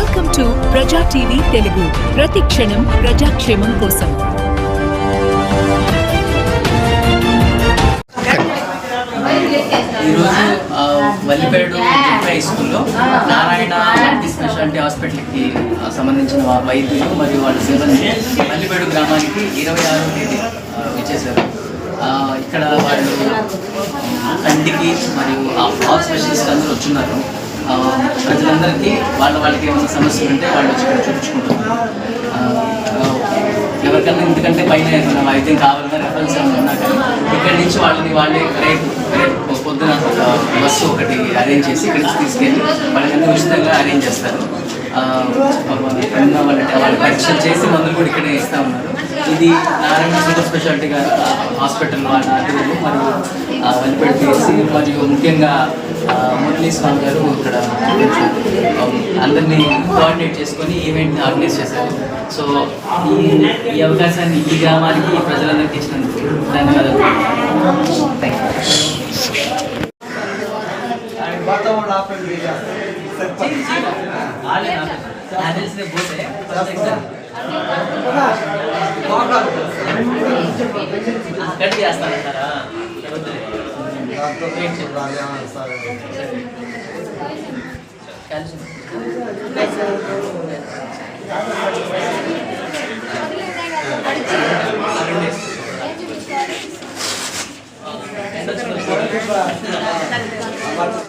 Welcome to Praja TV Telugu ప్రతి క్షణం ప్రజాక్షేమం కోసం. ఈరోజు వల్లిపేడు హై స్కూల్లో నారాయణ మల్టీ స్పెషాలిటీ హాస్పిటల్కి సంబంధించిన వైద్యులు మరియు వాళ్ళ సిబ్బంది వల్లిపేడు గ్రామానికి ఇరవై ఆరో తేదీ వచ్చేసారు. ఇక్కడ వాళ్ళు కంటికి మరియు ఆల్ స్పెషలిస్ట్ అందరూ వచ్చున్నారు. ప్రజలందరికీ వాళ్ళ వాళ్ళకి ఏమైనా సమస్యలు ఉంటే వాళ్ళు వచ్చి ఇక్కడ చూపించుకుంటున్నారు ఎవరికన్నా ఎందుకంటే పైన ఏమైనా వైద్యం కావాలన్నా రెఫరెన్స్ ఉన్నా కానీ ఇక్కడి నుంచి వాళ్ళని వాళ్ళే రేపు రేపు పొద్దున ఒక బస్సు ఒకటి అరేంజ్ చేసి ఇక్కడికి తీసుకెళ్ళి వాళ్ళని ఉచితంగా అరేంజ్ చేస్తారు. ఆ, పరీక్షలు చేసి మందులు కూడా ఇక్కడే ఇస్తా ఉన్నారు ఇది నారాయణ సూపర్ స్పెషాలిటీగా హాస్పిటల్ వాళ్ళు మరియు ఆ, వల్లిపేట మరియు ముఖ్యంగా మురళీ స్వామి గారు ఇక్కడ అందరినీ కోఆర్డినేట్ చేసుకొని ఈవెంట్ని ఆర్గనైజ్ చేశారు సో ఈ ఈ అవకాశాన్ని ఈ గ్రామానికి ప్రజలందరికీ ఇచ్చినందుకు ధన్యవాదాలు. థ్యాంక్ యూ పోతే కట్ చేస్తానంటారా వద్దులే. వెయిట్ చేయండి. కాల్షియం. మేము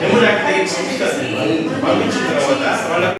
మెమరీ యాక్ట్ సంస్థ పంపించిన తర్వాత వాళ్ళ